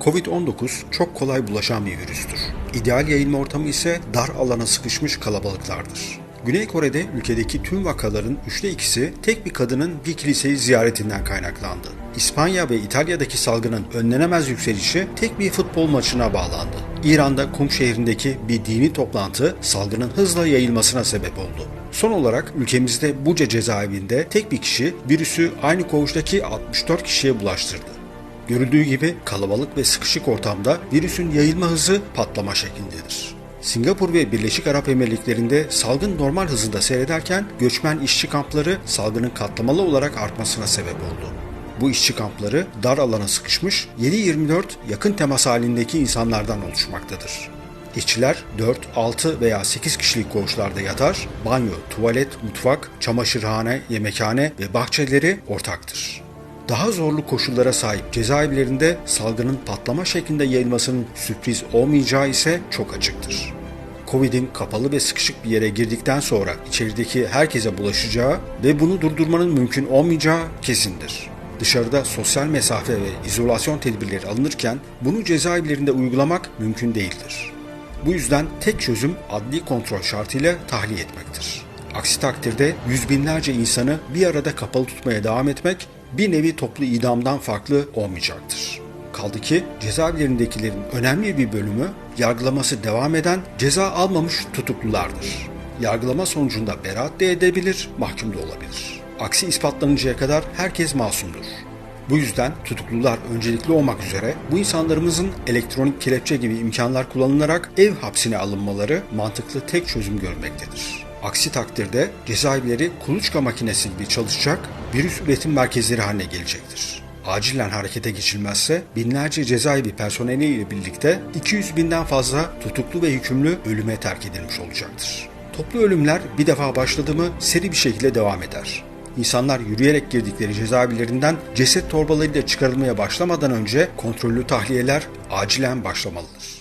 Covid-19 çok kolay bulaşan bir virüstür. İdeal yayılma ortamı ise dar alana sıkışmış kalabalıklardır. Güney Kore'de ülkedeki tüm vakaların üçte ikisi tek bir kadının bir kiliseyi ziyaretinden kaynaklandı. İspanya ve İtalya'daki salgının önlenemez yükselişi tek bir futbol maçına bağlandı. İran'da Kum şehrindeki bir dini toplantı salgının hızla yayılmasına sebep oldu. Son olarak ülkemizde Buca cezaevinde tek bir kişi virüsü aynı koğuştaki 64 kişiye bulaştırdı. Görüldüğü gibi kalabalık ve sıkışık ortamda virüsün yayılma hızı patlama şeklindedir. Singapur ve Birleşik Arap Emirlikleri'nde salgın normal hızında seyrederken göçmen işçi kampları salgının katlamalı olarak artmasına sebep oldu. Bu işçi kampları dar alana sıkışmış 7-24 yakın temas halindeki insanlardan oluşmaktadır. İşçiler 4, 6 veya 8 kişilik koğuşlarda yatar, banyo, tuvalet, mutfak, çamaşırhane, yemekhane ve bahçeleri ortaktır. Daha zorlu koşullara sahip cezaevlerinde salgının patlama şeklinde yayılmasının sürpriz olmayacağı ise çok açıktır. Covid'in kapalı ve sıkışık bir yere girdikten sonra içerideki herkese bulaşacağı ve bunu durdurmanın mümkün olmayacağı kesindir. Dışarıda sosyal mesafe ve izolasyon tedbirleri alınırken bunu cezaevlerinde uygulamak mümkün değildir. Bu yüzden tek çözüm adli kontrol şartıyla tahliye etmektir. Aksi takdirde yüz binlerce insanı bir arada kapalı tutmaya devam etmek bir nevi toplu idamdan farklı olmayacaktır. Kaldı ki cezaevlerindekilerin önemli bir bölümü yargılaması devam eden ceza almamış tutuklulardır. Yargılama sonucunda beraat de edebilir, mahkum da olabilir. Aksi ispatlanıncaya kadar herkes masumdur. Bu yüzden tutuklular öncelikli olmak üzere bu insanlarımızın elektronik kelepçe gibi imkanlar kullanılarak ev hapsine alınmaları mantıklı tek çözüm görmektedir. Aksi takdirde cezaevleri kuluçka makinesi gibi çalışacak virüs üretim merkezleri haline gelecektir. Acilen harekete geçilmezse binlerce cezaevi personeliyle birlikte 200 binden fazla tutuklu ve hükümlü ölüme terk edilmiş olacaktır. Toplu ölümler bir defa başladı mı seri bir şekilde devam eder. İnsanlar yürüyerek girdikleri cezaevlerinden ceset torbalarıyla çıkarılmaya başlamadan önce kontrollü tahliyeler acilen başlamalıdır.